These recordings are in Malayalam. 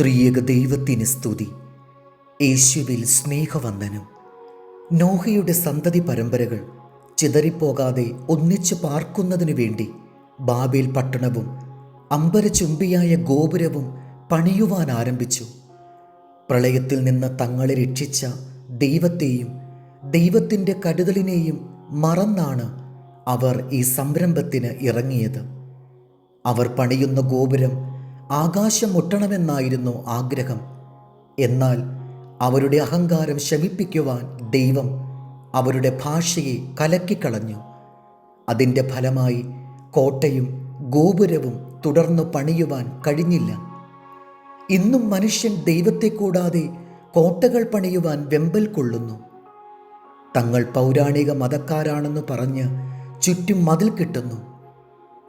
ത്രിയേക ദൈവത്തിന് സ്തുതി. യേശുവിൽ സ്നേഹവന്ദനം. നോഹയുടെ സന്തതി പരമ്പരകൾ ചിതറിപ്പോകാതെ ഒന്നിച്ചു പാർക്കുന്നതിനു വേണ്ടി ബാബേൽ പട്ടണവും അമ്പരചുംബിയായ ഗോപുരവും പണിയുവാൻ ആരംഭിച്ചു. പ്രളയത്തിൽ നിന്ന് തങ്ങളെ രക്ഷിച്ച ദൈവത്തെയും ദൈവത്തിന്റെ കരുതലിനെയും മറന്നാണ് അവർ ഈ സംരംഭത്തിന് ഇറങ്ങിയത്. അവർ പണിയുന്ന ഗോപുരം ആകാശം മുട്ടണമെന്നായിരുന്നു ആഗ്രഹം. എന്നാൽ അവരുടെ അഹങ്കാരം ശമിപ്പിക്കുവാൻ ദൈവം അവരുടെ ഭാഷയെ കലക്കിക്കളഞ്ഞു. അതിന്റെ ഫലമായി കോട്ടയും ഗോപുരവും തുടർന്നു പണിയുവാൻ കഴിഞ്ഞില്ല. ഇന്നും മനുഷ്യൻ ദൈവത്തെ കൂടാതെ കോട്ടകൾ പണിയുവാൻ വെമ്പൽ കൊള്ളുന്നു. തങ്ങൾ പൗരാണിക മതക്കാരാണെന്ന് പറഞ്ഞ് ചുറ്റും മതിൽ കിട്ടുന്നു.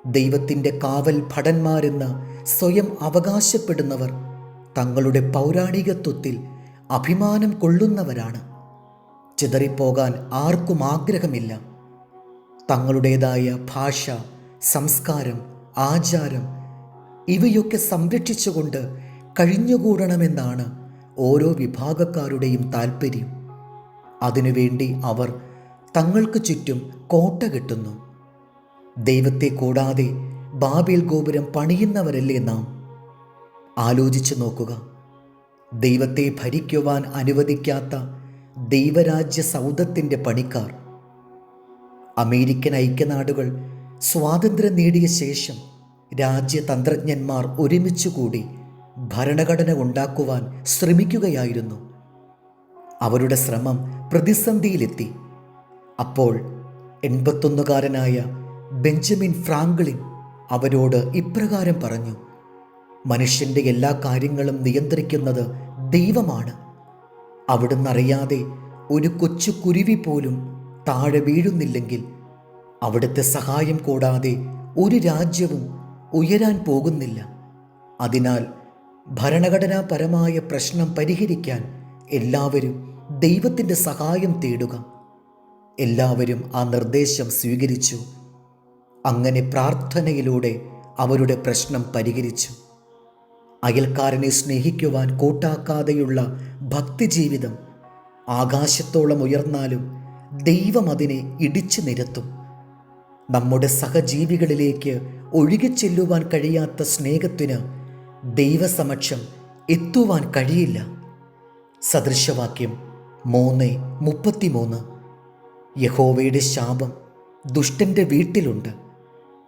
ദൈവത്തിന്റെ കാവൽ ഭടന്മാരെന്ന് സ്വയം അവകാശപ്പെടുന്നവർ തങ്ങളുടെ പൗരാണികത്വത്തിൽ അഭിമാനം കൊള്ളുന്നവരാണ്. ചിതറിപ്പോകാൻ ആർക്കും ആഗ്രഹമില്ല. തങ്ങളുടേതായ ഭാഷ സംസ്കാരം ആചാരം ഇവയൊക്കെ സംരക്ഷിച്ചുകൊണ്ട് കഴിഞ്ഞുകൂടണമെന്നാണ് ഓരോ വിഭാഗക്കാരുടെയും താല്പര്യം അതിനുവേണ്ടി അവർ തങ്ങൾക്ക് ചുറ്റും കോട്ട കെട്ടുന്നു. ദൈവത്തെ കൂടാതെ ബാബേൽ ഗോപുരം പണിയുന്നവരല്ലേ നാം? ആലോചിച്ചു നോക്കുക. ദൈവത്തെ ഭരിക്കുവാൻ അനുവദിക്കാത്ത ദൈവരാജ്യ സൗദത്തിന്റെ പണിക്കാർ. അമേരിക്കൻ ഐക്യനാടുകൾ സ്വാതന്ത്ര്യം നേടിയ ശേഷം രാജ്യതന്ത്രജ്ഞന്മാർ ഒരുമിച്ചുകൂടി ഭരണഘടന ഉണ്ടാക്കുവാൻ ശ്രമിക്കുകയായിരുന്നു. അവരുടെ ശ്രമം പ്രതിസന്ധിയിലെത്തി. അപ്പോൾ എൺപത്തൊന്നുകാരനായ ബെഞ്ചമിൻ ഫ്രാങ്ക്ലിൻ അവരോട് ഇപ്രകാരം പറഞ്ഞു മനുഷ്യന്റെ എല്ലാ കാര്യങ്ങളും നിയന്ത്രിക്കുന്നത് ദൈവമാണ്. അവിടുന്ന് അറിയാതെ ഒരു കൊച്ചു കുരുവി പോലും താഴെ വീഴുന്നില്ലെങ്കിൽ അവിടുത്തെ സഹായം കൂടാതെ ഒരു രാജ്യവും ഉയരാൻ പോകുന്നില്ല. അതിനാൽ ഭരണഘടനാപരമായ പ്രശ്നം പരിഹരിക്കാൻ എല്ലാവരും ദൈവത്തിന്റെ സഹായം തേടുക. എല്ലാവരും ആ നിർദ്ദേശം സ്വീകരിച്ചു. അങ്ങനെ പ്രാർത്ഥനയിലൂടെ അവരുടെ പ്രശ്നം പരിഹരിച്ചു. അയൽക്കാരനെ സ്നേഹിക്കുവാൻ കൂട്ടാക്കാതെയുള്ള ഭക്തിജീവിതം ആകാശത്തോളം ഉയർന്നാലും ദൈവം അതിനെ ഇടിച്ചു നിരത്തും. നമ്മുടെ സഹജീവികളിലേക്ക് ഒഴുകിച്ചെല്ലുവാൻ കഴിയാത്ത സ്നേഹത്തിന് ദൈവസമക്ഷം എത്തുവാൻ കഴിയില്ല. സദൃശവാക്യം മൂന്ന് മുപ്പത്തിമൂന്ന്. യഹോവയുടെ ശാപം ദുഷ്ടന്റെ വീട്ടിലുണ്ട്.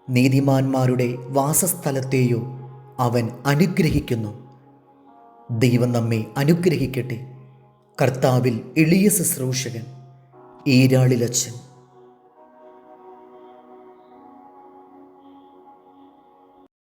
നീതിമാന്മാരുടെ വാസസ്ഥലത്തെയോ അവൻ അനുഗ്രഹിക്കുന്നു. ദൈവം നമ്മെ അനുഗ്രഹിക്കട്ടെ. കർത്താവിൽ എളിയ ശുശ്രൂഷകൻ ഈരാളിലച്ചൻ